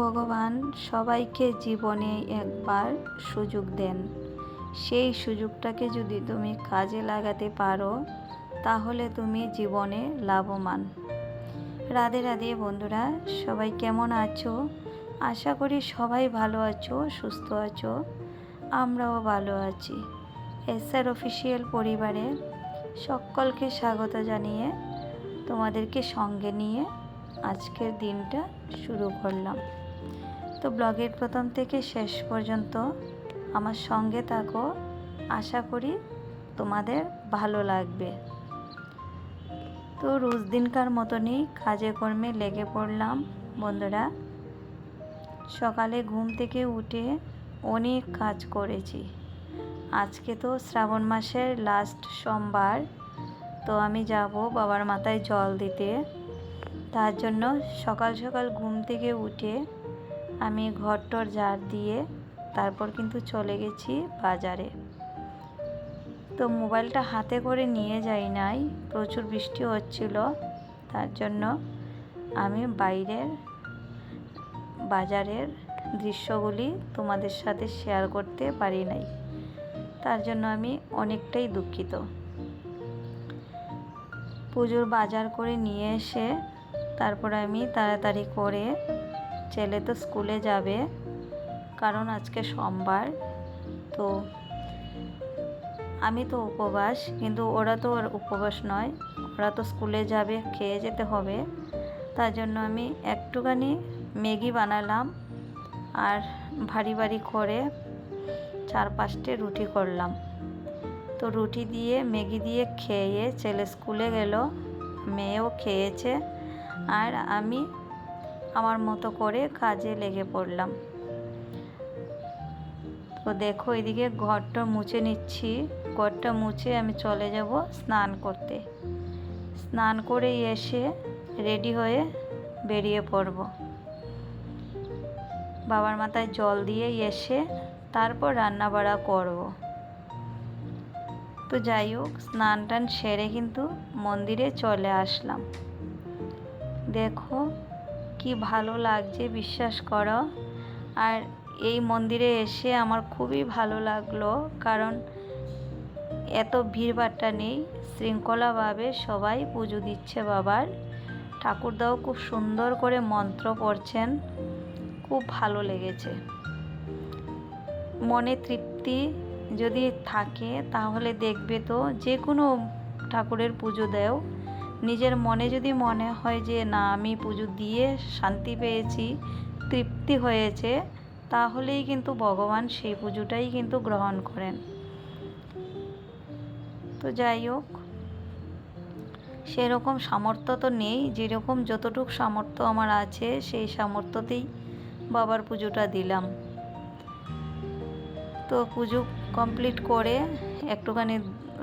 ভগবান সবাইকে জীবনে একবার সুযোগ দেন। সেই সুযোগটাকে যদি তুমি কাজে লাগাতে পারো, তাহলে তুমি জীবনে লাভবান। রাধে রাধে বন্ধুরা, সবাই কেমন আছো? আশা করি সবাই ভালো আছো, সুস্থ আছো, আমরাও ভালো আছি। এসআর অফিসিয়াল পরিবারে সকলকে স্বাগত জানিয়ে তোমাদেরকে সঙ্গে নিয়ে আজকের দিনটা শুরু করলাম। তো ব্লগের প্রথম থেকে শেষ পর্যন্ত আমার সঙ্গে থাকো। আশা করি তোমাদের ভালো লাগবে। তো রোজ দিনকার মতনই কাজে কর্মে লেগে পড়লাম বন্ধুরা। সকালে ঘুম থেকে উঠে অনেক কাজ করেছি। আজকে তো শ্রাবণ মাসের লাস্ট সোমবার, তো আমি যাব বাবার মাথায় জল দিতে। তার জন্য সকাল সকাল ঘুম থেকে উঠে আমি ঘরটর ঝাড় দিয়ে তারপর কিন্তু চলে গেছি বাজারে। তো মোবাইলটা হাতে করে নিয়ে যাই নাই, প্রচুর বৃষ্টি হচ্ছিল, তার জন্য আমি বাইরের বাজারের দৃশ্যগুলি তোমাদের সাথে শেয়ার করতে পারি নাই। তার জন্য আমি অনেকটাই দুঃখিত। পুজোর বাজার করে নিয়ে এসে তারপর আমি তাড়াতাড়ি করে ছেলে তো স্কুলে যাবে, কারণ আজকে সোমবার, তো আমি তো উপবাস, কিন্তু ওরা তো আর উপবাস নয়, ওরা তো স্কুলে যাবে, খেয়ে যেতে হবে, তার জন্য আমি একটুখানি ম্যাগি বানালাম আর ভারী ভারী করে চার পাঁচটে রুটি করলাম। তো রুটি দিয়ে, ম্যাগি দিয়ে খেয়ে ছেলে স্কুলে গেল, মেয়েও খেয়েছে, আর আমি আমার মতো করে কাজে লেগে পড়লাম। তো দেখো, এদিকে ঘরটা মুছে নিচ্ছি। ঘরটা মুছে আমি চলে যাব স্নান করতে। স্নান করে এসে রেডি হয়ে বেরিয়ে পড়ব। বাবার মাথায় জল দিয়ে এসে তারপর রান্না বাড়া করব। তো যাই হোক স্নান টান সেরে কিন্তু মন্দিরে চলে আসলাম। দেখো কি ভালো লাগছে, বিশ্বাস করো। আর এই মন্দিরে এসে আমার খুবই ভালো লাগল, কারণ এত ভিড়ভাট্টা নেই। শৃঙ্খলাভাবে সবাই পুজো দিচ্ছে বাবার। ঠাকুরদাও খুব সুন্দর করে মন্ত্র পড়ছেন, খুব ভালো লেগেছে। মনে তৃপ্তি যদি থাকে, তাহলে দেখবে তো, যে কোনো ঠাকুরের পুজো দেও। নিজের মনে যদি মনে হয় যে, না, আমি পুজো দিয়ে শান্তি পেয়েছি, তৃপ্তি হয়েছে, তাহলেই কিন্তু ভগবান সেই পুজোটাই কিন্তু গ্রহণ করেন। তো যাই হোক, সেরকম সামর্থ্য তো নেই। যেরকম যতটুকু সামর্থ্য আমার আছে, সেই সামর্থ্যতেই বাবার পুজোটা দিলাম। তো পুজো কমপ্লিট করে একটুখানি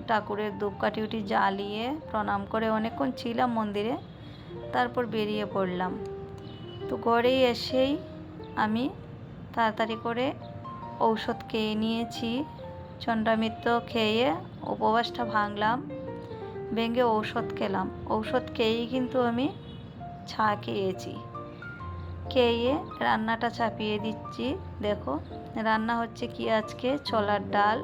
ঠাকুরের ধূপকাঠি উঠি জ্বালিয়ে প্রণাম করে অনেকক্ষণ ছিলাম মন্দিরে, তারপর বেরিয়ে পড়লাম। তো ঘরেই এসেই আমি তাড়াতাড়ি করে ঔষধ খেয়ে নিয়েছি চণ্ডামিত্র খেয়ে উপবাসটা ভাঙলাম, ভেঙে ঔষধ খেলাম। ঔষধ খেয়েই কিন্তু আমি ছা খেয়েছি। খেয়ে রান্নাটা চাপিয়ে দিচ্ছি, দেখো। রান্না হচ্ছে কি আজকে? ছোলার ডাল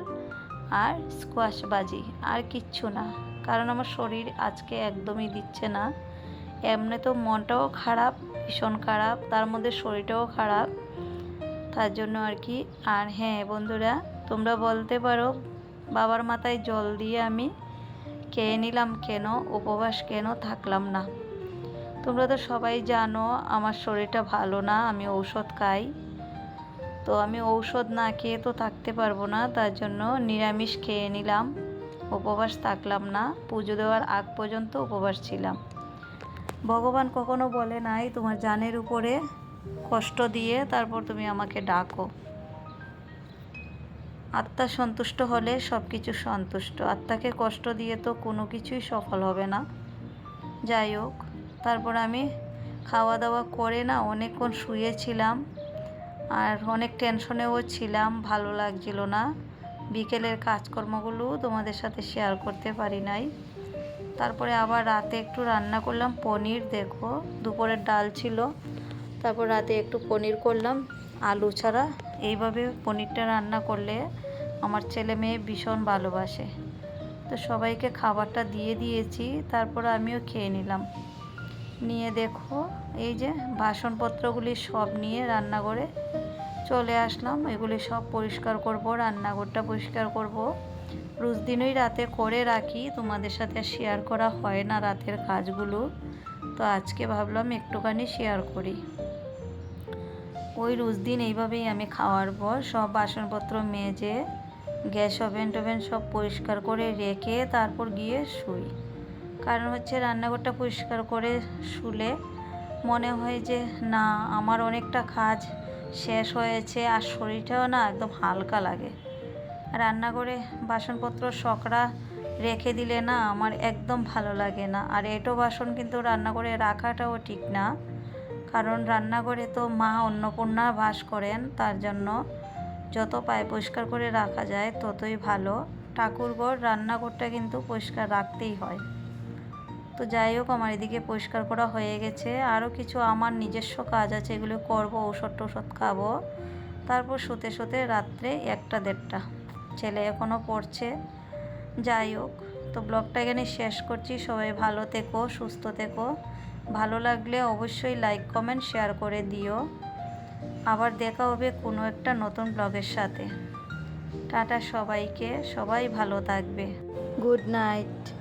আর স্কোয়াশ বাজি আর কিচ্ছু না। কারণ আমার শরীর আজকে একদমই দিচ্ছে না। এমনি তো মনটাও খারাপ, ভীষণ খারাপ, তার মধ্যে শরীরটাও খারাপ। তার জন্য আর কি। আর হ্যাঁ বন্ধুরা, তোমরা বলতে পারো, বাবার মাথায় জল দিয়ে আমি খেয়ে নিলাম কেন, উপবাস কেন, থাকলাম না। তোমরা তো সবাই জানো, আমার শরীরটা ভালো না, আমি ঔষধ খাই। তো আমি ঔষধ না খেয়ে তো থাকতে পারব না, তার জন্য নিরামিষ খেয়ে নিলাম। উপবাস থাকলাম না, পুজো দেওয়ার আগ পর্যন্ত উপবাস ছিলাম। ভগবান কখনো বলে নাই, তোমার জানের উপরে কষ্ট দিয়ে তারপর তুমি আমাকে ডাকো। আত্মা সন্তুষ্ট হলে সব কিছু সন্তুষ্ট। আত্মাকে কষ্ট দিয়ে তো কোনো কিছুই সফল হবে না। যাই হোক, তারপর আমি খাওয়া দাওয়া করে না, অনেকক্ষণ শুয়েছিলাম। আর অনেক টেনশনেও ছিলাম, ভালো লাগছিল না। বিকেলের কাজকর্মগুলো তোমাদের সাথে শেয়ার করতে পারি নাই। তারপরে আবার রাতে একটু রান্না করলাম, পনির দেখো, দুপুরের ডাল ছিল। তারপর রাতে একটু পনির করলাম, আলু ছাড়া। এইভাবে পনিরটা রান্না করলে আমার ছেলে মেয়ে ভীষণ ভালোবাসে। তো সবাইকে খাবারটা দিয়ে দিয়েছি, তারপর আমিও খেয়ে নিলাম। নিয়ে দেখো, এই যে বাসনপত্রগুলি সব নিয়ে রান্নাঘরে চলে আসলাম। এগুলি সব পরিষ্কার করব, রান্নাঘরটা পরিষ্কার করব। রোজ দিনই রাতে করে রাখি, তোমাদের সাথে শেয়ার করা হয় না রাতের কাজগুলো। তো আজকে ভাবলাম একটুখানি শেয়ার করি। ওই রোজ দিন এইভাবেই আমি খাওয়ার পর সব বাসনপত্র মেজে, গ্যাস ওভেন টোভেন সব পরিষ্কার করে রেখে তারপর গিয়ে শুই। কারণ হচ্ছে রান্নাঘরটা পরিষ্কার করে শুলে মনে হয় যে, না, আমার অনেকটা কাজ শেষ হয়েছে আর শরীরটাও না একদম হালকা লাগে। রান্নাঘরে বাসনপত্র শকরা রেখে দিলে না আমার একদম ভালো লাগে না। আর এটো বাসন কিন্তু রান্নাঘরে রাখাটাও ঠিক না, কারণ রান্নাঘরে তো মা অন্নপূর্ণা বাস করেন, তার জন্য যত পায় পরিষ্কার করে রাখা যায় ততই ভালো। ঠাকুরঘর, রান্নাঘরটা কিন্তু পরিষ্কার রাখতেই হয়। তো যাই হোক, আমার এদিকে পরিষ্কার করা হয়ে গেছে। আরও কিছু আমার নিজস্ব কাজ আছে, এগুলো করব, ঔষধ টৌষধ খাব। তারপর শুতে শুতে রাত্রে একটা দেড়টা। ছেলে এখনও পড়ছে। যাই হোক, তো ব্লগটা এখানে শেষ করছি। সবাই ভালো থেকো, সুস্থ থেকো। ভালো লাগলে অবশ্যই লাইক কমেন্ট শেয়ার করে দিও। আবার দেখা হবে কোনো একটা নতুন ব্লগের সাথে। টাটা সবাইকে, সবাই ভালো থাকবে। Good night